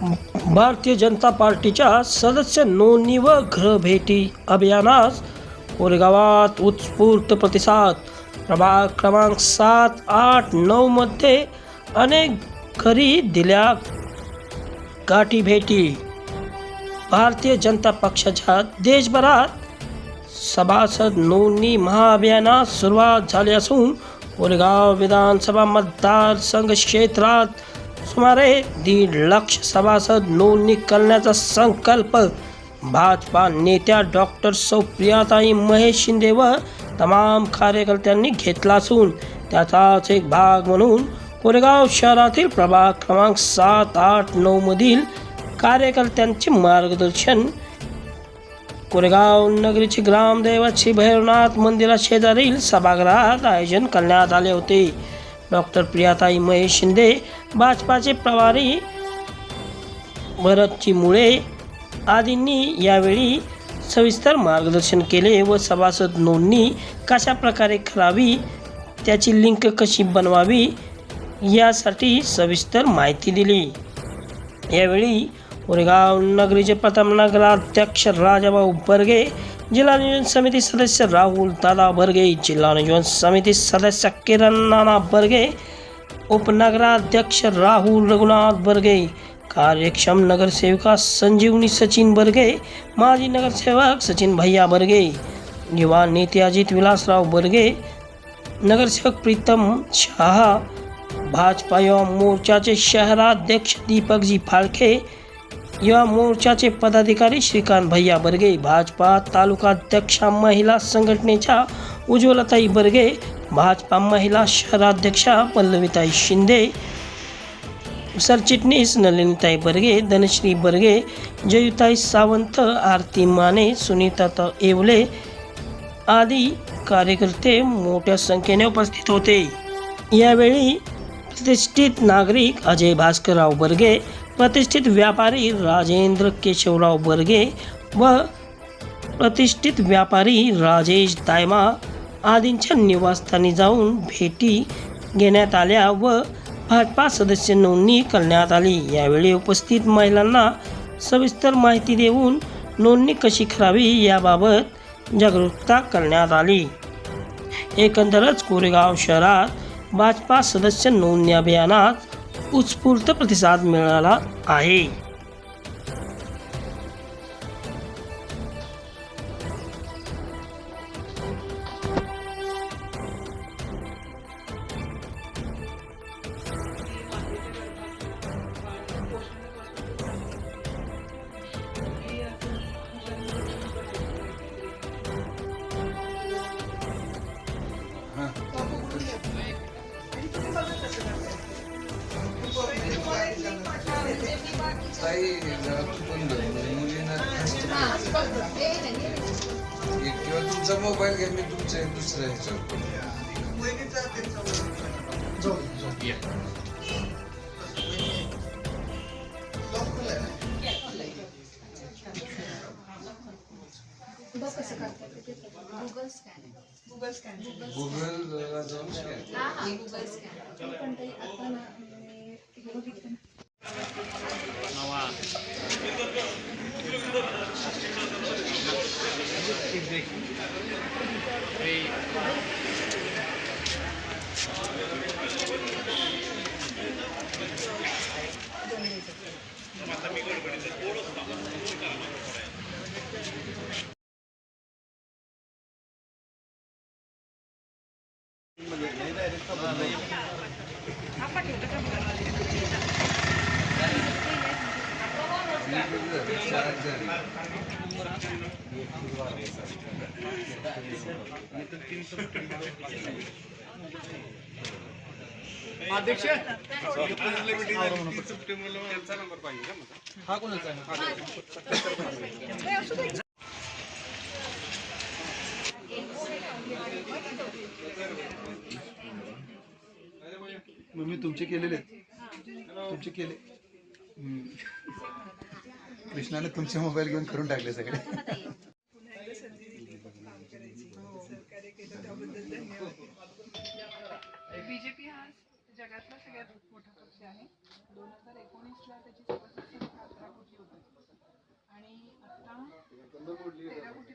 भारतीय जनता पार्टीच्या सदस्य नोंदणी व घरभेटी अभियानास कोरेगावात उत्स्फूर्त प्रतिसाद. प्रभाग क्रमांक सात आठ नऊमध्ये अनेक घरी दिल्या गाठी भेटी. भारतीय जनता पक्षाच्या देशभरात सभासद नोंदणी महाअभियानास सुरुवात झाली असून कोरेगाव विधानसभा मतदारसंघ क्षेत्रात सुमारे दीड लक्ष सभासद नोंदणी करण्याचा संकल्प. भाजपा नेत्या डॉक्टर सौप्रियाताई महेश शिंदे व तमाम कार्यकर्त्यांनी घेतला असून त्याचाच एक भाग म्हणून कोरेगाव शहरातील प्रभाग क्रमांक सात आठ नऊमधील कार्यकर्त्यांचे मार्गदर्शन. कोरेगाव नगरीचे ग्रामदैवत श्री भैरवनाथ मंदिरा शेजारील सभागृहात आयोजन करण्यात आले होते. डॉक्टर प्रियाताई महेश शिंदे भाजपाचे प्रभारी भरतची मुळे आदींनी यावेळी सविस्तर मार्गदर्शन केले व सभासद नोंदणी कशा प्रकारे करावी त्याची लिंक कशी बनवावी यासाठी सविस्तर माहिती दिली. यावेळी उरेगाव नगरीचे प्रथम नगराध्यक्ष राजाभाऊ बर्गे जिल्हा नियोजन समिती सदस्य राहुल दादा बर्गे जिल्हा नियोजन समिती सदस्य किरण नाना बर्गे उपनगराध्यक्ष राहुल रघुनाथ बर्गे कार्यक्षम नगरसेविका संजीवनी सचिन बर्गे माजी नगरसेवक सचिन भैया बर्गे युवा नेते अजित विलासराव बर्गे नगरसेवक प्रीतम शहा भाजपा युवा मोर्चाचे शहराध्यक्ष दीपकजी फाळके युवा मोर्चाचे पदाधिकारी श्रीकांत भैया बर्गे भाजपा तालुकाध्यक्षा महिला संघटनेच्या उज्ज्वलताई बर्गे भाजपा महिला शहराध्यक्षा पल्लवीताई शिंदे सरचिटणीस नलिनीताई बर्गे धनश्री बर्गे जयुताई सावंत आरती माने सुनीता येवले आदी कार्यकर्ते मोठ्या संख्येने उपस्थित होते. यावेळी प्रतिष्ठित नागरिक अजय भास्करराव बर्गे प्रतिष्ठित व्यापारी राजेंद्र केशवराव बर्गे व प्रतिष्ठित व्यापारी राजेश दायमा आदींच्या निवासस्थानी जाऊन भेटी घेण्यात आल्या व भाजपा सदस्य नोंदणी करण्यात आली. यावेळी उपस्थित महिलांना सविस्तर माहिती देऊन नोंदणी कशी करावी याबाबत जागरूकता करण्यात आली. एकंदरच कोरेगाव शहरात भाजपा सदस्य नोंदणी अभियानात उत्स्फूर्त प्रतिसाद मिळाला आहे. ताई जरा चुकून झालं. मुलींना किंवा तुमचा मोबाईल घ्या मी तुमच्या दुसऱ्या ह्याच्यावर गुगल स्कॅन गुगल स्कॅन जाऊन. हा हा. गुगल स्कॅन पण ते आता आपण ना हे झाले. अध्यक्ष मग मी तुमचे केलेले. तुमचे केले हम्म. कृष्णाने तुमचे मोबाईल घेऊन करून टाकले सगळे. बीजेपी हा जगातला सगळ्यात मोठा पक्ष आहे. दोन हजार एकोणीसला त्याची सभासद अकरा कोटी होती. आणि आता तेरा कोटी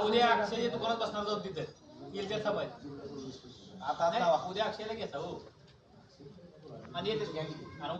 उद्या अक्षय दुकानात बसणार जाऊ तिथे. येईल त्या सभा आता आता उद्या अक्षयला घेता हो. आणि येते आणि